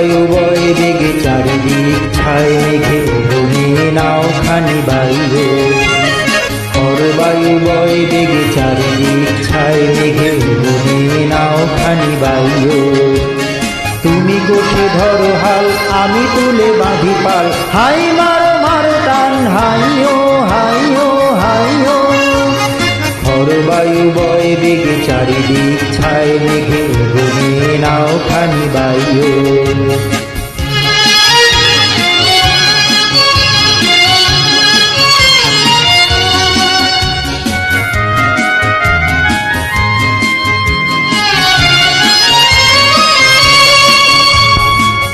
বায়ু বয় বেগে চারিদিক ছায় মেঘে ঘুমিয়ে নাও খানি বাইরে বায়ু বয় বেগে চারিদিক ছায় মেঘে ঘুমিয়ে নাও খানি বাইরে তুমি গোঠে ধরো হাল, আমি তুলে বাঁধি পাল। হাই মারো মারো টান হাইও হাইও হাইও বায়ু বয় বেগে চারিদিক ছায় মেঘে ঘুমিয়ে নাও বাইও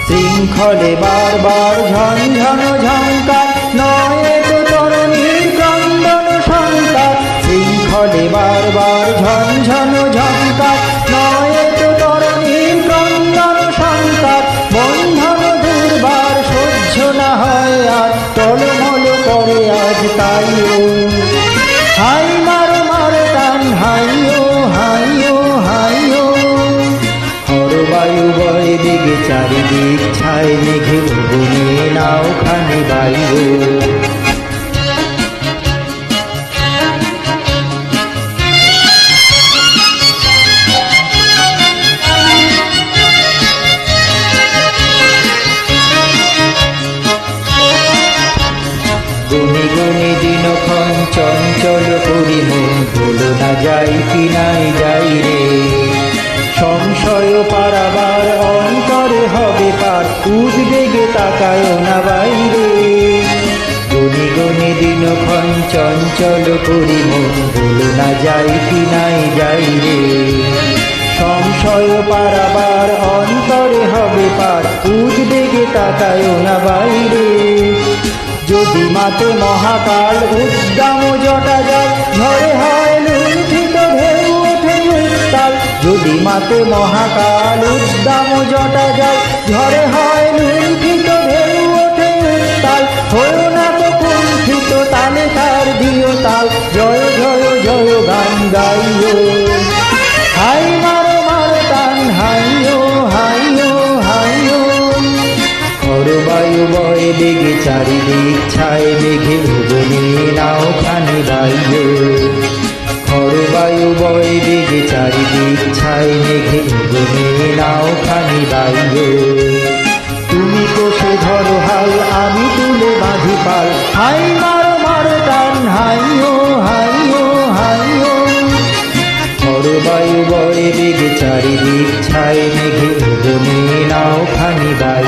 শৃঙ্খলে বারবার ঝনঝন ঝঙ্কার নয় তো তরণীর ক্রন্দন শঙ্কার শৃঙ্খলে বারবার ঝনঝন বায়ু বয় দিকে চারিদিক ছায় মেঘে ঘুমিয়ে নাও খানি বায়ু। চঞ্চল করি মন ভুলো না যাই কি যাই রে। পারাবার অন্তরে হবে পার উদ্বেগে তাকায় না বাইরে। গুনি দিনক্ষণ চঞ্চল করি মন, ভুলো না যাই কি নাই যাই রে। সংশয় পারাবার অন্তরে হবে পার উদ্বেগে তাকায় না বাইরে। যদি মাতে মহাকাল উদ্দাম জটা যায় ঝড়ে হয় যদি মাতে মহাকাল, উদ্দাম জটা যায়। ঝড়ে হয় লুণ্ঠিত ঢেউ ওঠে তাল হয়েও না তো কুণ্ঠিত তালে তার দিও তাল। জয় জয় জয় গান গাইও। হাই মারো মারো টান হাইও হাইও হাইও বায়ু বয়, বেগে চারিদিক ছায় মেঘে ছায় মেঘে গুনে নাও খানি বাইয়ে তুমি কোষে ধরো হাল, আমি তুলে বাঁধি পাল। হাই মারো মারো টান, হাই ও ঘর বায়ু বয়ে বেগে চারিদিক ছাই মেঘে গুনে নাও খানি বাইয়ে